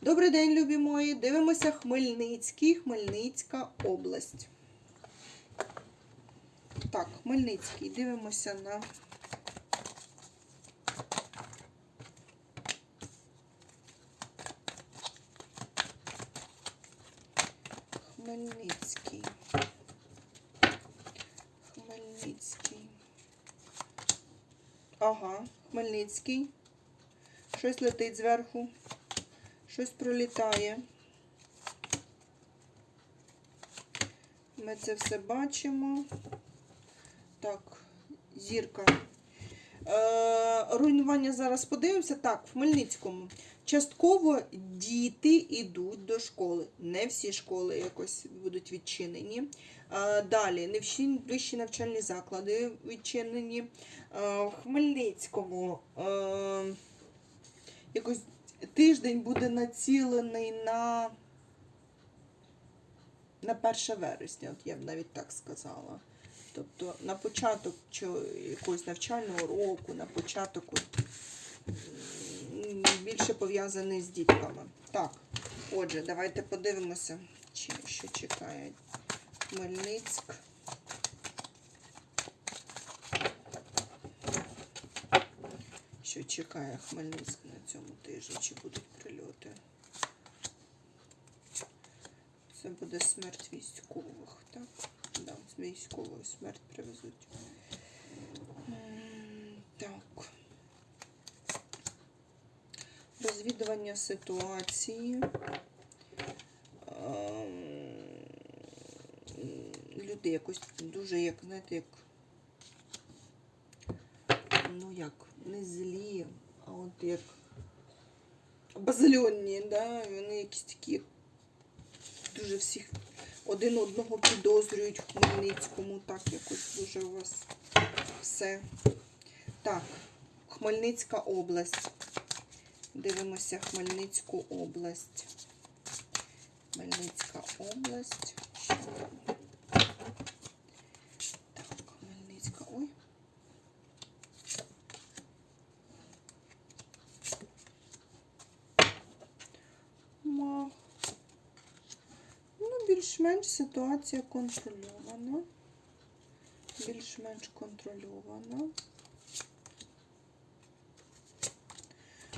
Добрий день, любі мої. Дивимося Хмельницький, Хмельницька область. Так, Хмельницький. Дивимося на. Хмельницький. Хмельницький. Ага, Хмельницький. Щось летить зверху. Щось пролітає. Ми це все бачимо. Так, зірка. Е, руйнування зараз подивимося. Так, в Хмельницькому. Частково діти йдуть до школи. Не всі школи якось будуть відчинені. Е, далі, не всі вищі навчальні заклади відчинені. Е, в Хмельницькому е, якось тиждень буде націлений на, на 1 вересня, от я б навіть так сказала. Тобто на початок якогось навчального року, на початок більше пов'язаний з дітками. Так, отже, давайте подивимося, чи, що чекає Хмельницьк. Що чекає Хмельницьк на цьому тижні, чи будуть прильоти. Це буде смерть військових, так? Да, з військової смерть привезуть. Так. Розвідування ситуації. Люди якось дуже, як, знаєте, як як, не злі, а от як базальонні, да? вони якісь такі дуже всіх один одного підозрюють в Хмельницькому, так якось дуже у вас все. Так, Хмельницька область. Дивимося Хмельницьку область. Хмельницька область. Що? Так, Хмельницька. Ой. Ма. Ну, більш-менш ситуація контрольована. Більш-менш контрольована.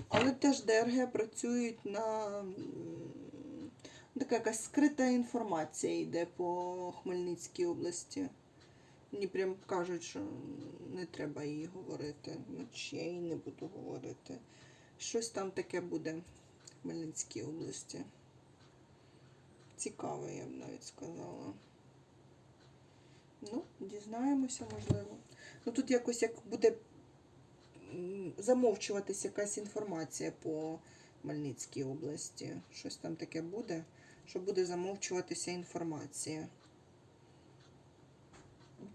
Але теж ДРГ працюють на така якась скрита інформація йде по Хмельницькій області. Мені прям кажуть, що не треба її говорити. Ну, я її не буду говорити. Щось там таке буде в Хмельницькій області. Цікаве, я б навіть сказала. Ну, дізнаємося, можливо. Ну тут якось як буде замовчуватись якась інформація по Хмельницькій області. Щось там таке буде, що буде замовчуватися інформація.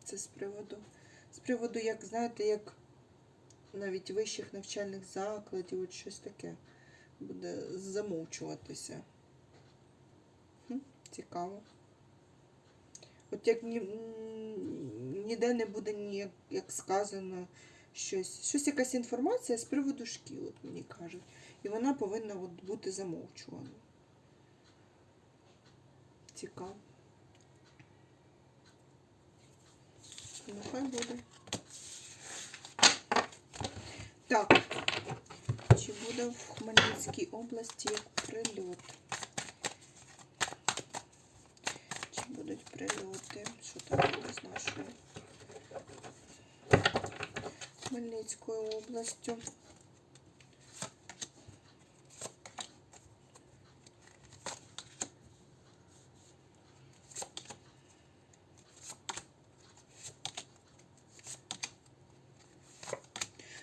Це з приводу, з приводу, як, знаєте, як навіть вищих навчальних закладів, от щось таке буде замовчуватися. Цікаво. От як ні, ніде не буде ніяк, як сказано, щось, щось якась інформація з приводу шкіл, от мені кажуть. І вона повинна от бути замовчувана. Цікаво. Ну, хай буде. Так. Чи буде в Хмельницькій області як прильот? Чи будуть прильоти? Що там буде з нашою Хмельницькою областю?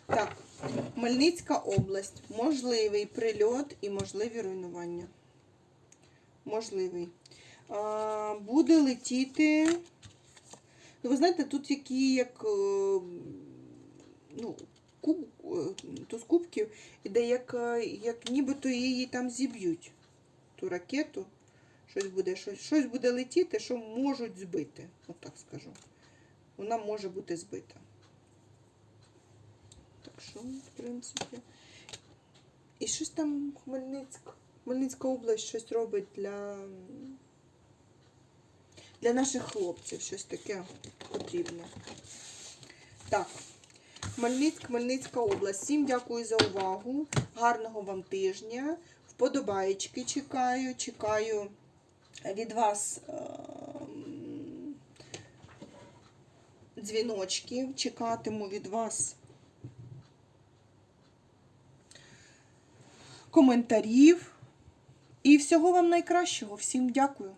Так, Хмельницька область. Можливий прильот і можливі руйнування. Можливий. Буде летіти. Ну, ви знаєте, тут які як. е, Ну, куб, е, то з кубків іде як, е, як нібито її там зіб'ють. Ту ракету. Щось буде, щось, щось буде летіти, що можуть збити. От так скажу. Вона може бути збита. Так що, в принципі. І щось там Хмельницьк Хмельницька область щось робить для, для наших хлопців, щось таке потрібне. Так. Хмельницьк, Хмельницька область. Всім дякую за увагу. Гарного вам тижня. Вподобаєчки чекаю. Чекаю від вас ем, дзвіночків. Чекатиму від вас коментарів. І всього вам найкращого. Всім дякую.